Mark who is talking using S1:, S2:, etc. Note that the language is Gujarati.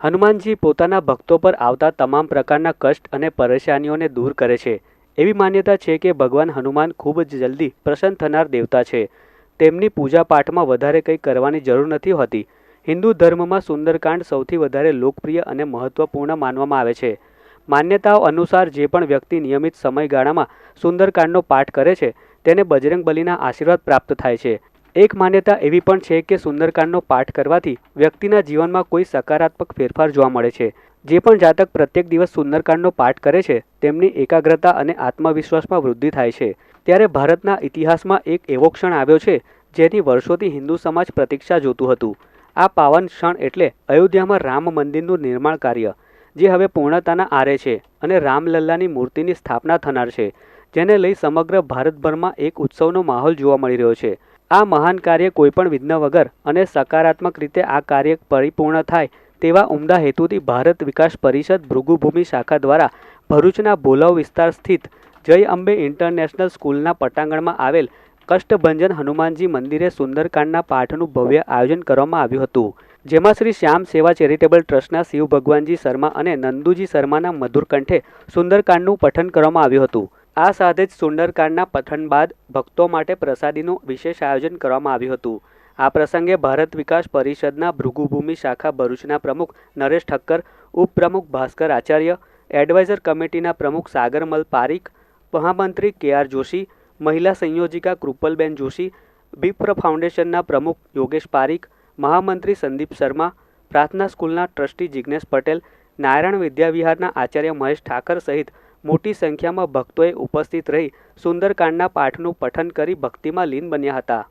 S1: હનુમાનજી પોતાના ભક્તો પર આવતા તમામ પ્રકારના કષ્ટ અને પરેશાનીઓને દૂર કરે છે. એવી માન્યતા છે કે ભગવાન હનુમાન ખૂબ જ જલ્દી પ્રસન્ન થનાર દેવતા છે. તેમની પૂજા પાઠમાં વધારે કંઈ કરવાની જરૂર નથી હોતી. હિન્દુ ધર્મમાં સુંદરકાંડ સૌથી વધારે લોકપ્રિય અને મહત્વપૂર્ણ માનવામાં આવે છે. માન્યતાઓ અનુસાર જે પણ વ્યક્તિ નિયમિત સમયગાળામાં સુંદરકાંડનો પાઠ કરે છે, તેને બજરંગ બલીના આશીર્વાદ પ્રાપ્ત થાય છે. એક માન્યતા એવી પણ છે કે સુંદરકાંડનો પાઠ કરવાથી વ્યક્તિના જીવનમાં કોઈ સકારાત્મક ફેરફાર જોવા મળે છે. જે પણ જાતક પ્રત્યેક દિવસ સુંદરકાંડનો પાઠ કરે છે, તેમની એકાગ્રતા અને આત્મવિશ્વાસમાં વૃદ્ધિ થાય છે. ત્યારે ભારતના ઇતિહાસમાં એક એવો ક્ષણ આવ્યો છે, જેની વર્ષોથી હિન્દુ સમાજ પ્રતીક્ષા જોતું હતું. આ પાવન ક્ષણ એટલે અયોધ્યામાં રામ મંદિરનું નિર્માણ કાર્ય. જે હવે પૂર્ણતાના આરે છે અને રામલલ્લાની મૂર્તિની સ્થાપના થનાર છે, જેને લઈ સમગ્ર ભારતભરમાં એક ઉત્સવનો માહોલ જોવા મળી રહ્યો છે. આ મહાન કાર્ય કોઈપણ વિઘ્ન વગર અને સકારાત્મક રીતે આ કાર્ય પરિપૂર્ણ થાય તેવા ઉમદા હેતુથી ભારત વિકાસ પરિષદ ભૃગુભૂમિ શાખા દ્વારા ભરૂચના ભોલાવ વિસ્તાર સ્થિત જય અંબે ઇન્ટરનેશનલ સ્કૂલના પટાંગણમાં આવેલ કષ્ટભંજન હનુમાનજી મંદિરે સુંદરકાંડના પાઠનું ભવ્ય આયોજન કરવામાં આવ્યું હતું. જેમાં શ્રી શ્યામ સેવા ચેરિટેબલ ટ્રસ્ટના શિવ ભગવાનજી શર્મા અને નંદુજી શર્માના મધુર કંઠે સુંદરકાંડનું પઠન કરવામાં આવ્યું હતું. આ સાથે જ સુંદરકાંડના પઠન બાદ ભક્તો માટે પ્રસાદીનું વિશેષ આયોજન કરવામાં આવ્યું હતું. આ પ્રસંગે ભારત વિકાસ પરિષદના ભૃગુભૂમિ શાખા ભરૂચના પ્રમુખ નરેશ ઠક્કર, ઉપપ્રમુખ ભાસ્કર આચાર્ય, એડવાઇઝર કમિટીના પ્રમુખ સાગરમલ પારીખ, મહામંત્રી કે આર જોશી, મહિલા સંયોજિકા કૃપલબેન જોશી વિપ્ર ફાઉન્ડેશનના પ્રમુખ યોગેશ પારીખ મહામંત્રી સંદીપ શર્મા, પ્રાર્થના સ્કૂલના ટ્રસ્ટી જિજ્ઞેશ પટેલ, નારાયણ વિદ્યાવિહારના આચાર્ય મહેશ ઠાકર સહિત મોટી સંખ્યામાં ભક્તોએ ઉપસ્થિત રહી સુંદરકાંડના પાઠનું પઠન કરી ભક્તિમાં લીન બન્યા હતા.